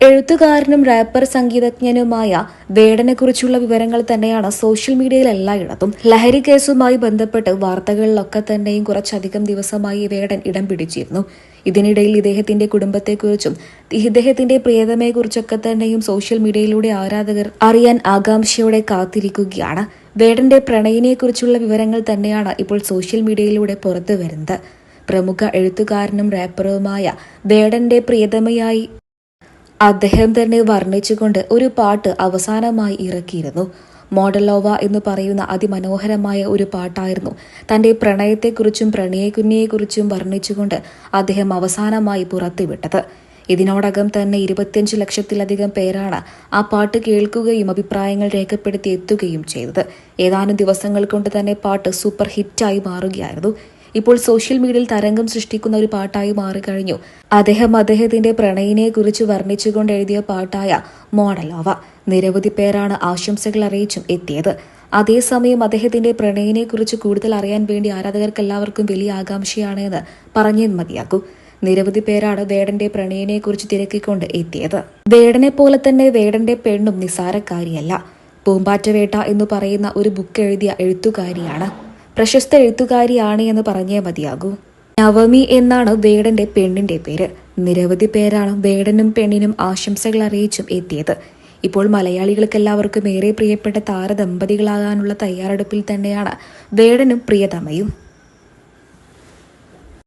എഴുത്തുകാരനും റാപ്പർ സംഗീതജ്ഞനുമായ വേടനെക്കുറിച്ചുള്ള വിവരങ്ങൾ തന്നെയാണ് സോഷ്യൽ മീഡിയയിൽ എല്ലായിടത്തും. ലഹരി കേസുമായി ബന്ധപ്പെട്ട് വാർത്തകളിലൊക്കെ തന്നെയും കുറച്ചധികം ദിവസമായി വേടൻ ഇടം പിടിച്ചിരുന്നു. ഇതിനിടയിൽ ഇദ്ദേഹത്തിന്റെ കുടുംബത്തെക്കുറിച്ചും ഇദ്ദേഹത്തിന്റെ പ്രിയതമയെക്കുറിച്ചൊക്കെ തന്നെയും സോഷ്യൽ മീഡിയയിലൂടെ ആരാധകർ അറിയാൻ ആകാംക്ഷയോടെ കാത്തിരിക്കുകയാണ്. വേടന്റെ പ്രണയിനെക്കുറിച്ചുള്ള വിവരങ്ങൾ തന്നെയാണ് ഇപ്പോൾ സോഷ്യൽ മീഡിയയിലൂടെ പുറത്തു വരുന്നത് പ്രമുഖ എഴുത്തുകാരനും റാപ്പറുമായ വേടന്റെ പ്രിയതമയായി അദ്ദേഹം തന്നെ വർണിച്ചുകൊണ്ട് ഒരു പാട്ട് അവസാനമായി ഇറക്കിയിരുന്നു. മോഡലോവ എന്ന് പറയുന്ന അതിമനോഹരമായ ഒരു പാട്ടായിരുന്നു. തന്റെ പ്രണയത്തെക്കുറിച്ചും പ്രണയകുഞ്ഞിയെക്കുറിച്ചും വർണിച്ചുകൊണ്ട് അദ്ദേഹം അവസാനമായി പുറത്തുവിട്ടത്. ഇതിനോടകം തന്നെ ഇരുപത്തിയഞ്ച് ലക്ഷത്തിലധികം പേരാണ് ആ പാട്ട് കേൾക്കുകയും അഭിപ്രായങ്ങൾ രേഖപ്പെടുത്തി എത്തുകയും ചെയ്തത്. ഏതാനും ദിവസങ്ങൾ കൊണ്ട് തന്നെ പാട്ട് സൂപ്പർ ഹിറ്റായി മാറുകയായിരുന്നു. ഇപ്പോൾ സോഷ്യൽ മീഡിയയിൽ തരംഗം സൃഷ്ടിക്കുന്ന ഒരു പാട്ടായി മാറിക്കഴിഞ്ഞു. അദ്ദേഹം അദ്ദേഹത്തിന്റെ പ്രണയിനെ കുറിച്ച് വർണിച്ചുകൊണ്ട് എഴുതിയ പാട്ടായ മോഡലോവ നിരവധി പേരാണ് ആശംസകൾ അറിയിച്ചും എത്തിയത്. അതേസമയം അദ്ദേഹത്തിന്റെ പ്രണയിനെ കുറിച്ച് കൂടുതൽ അറിയാൻ വേണ്ടി ആരാധകർക്ക് എല്ലാവർക്കും വലിയ ആകാംക്ഷയാണ് എന്ന് പറഞ്ഞേ മതിയാക്കൂ. നിരവധി പേരാണ് വേടന്റെ പ്രണയിനെ കുറിച്ച് തിരക്കിക്കൊണ്ട് എത്തിയത്. വേടനെ പോലെ തന്നെ വേടന്റെ പെണ്ണും നിസാരക്കാരിയല്ല. പൂമ്പാറ്റവേട്ട എന്ന് പറയുന്ന ഒരു ബുക്ക് എഴുതിയ എഴുത്തുകാരിയാണ്. പ്രശസ്ത എഴുത്തുകാരിയാണ് എന്ന് പറഞ്ഞേ മതിയാകൂ. നവമി എന്നാണ് വേടന്റെ പെണ്ണിന്റെ പേര്. നിരവധി പേരാണ് വേടനും പെണ്ണിനും ആശംസകൾ അറിയിച്ചും എത്തിയത്. ഇപ്പോൾ മലയാളികൾക്കെല്ലാവർക്കും ഏറെ പ്രിയപ്പെട്ട താരദമ്പതികളാകാനുള്ള തയ്യാറെടുപ്പിൽ തന്നെയാണ് വേടനും പ്രിയതമയും.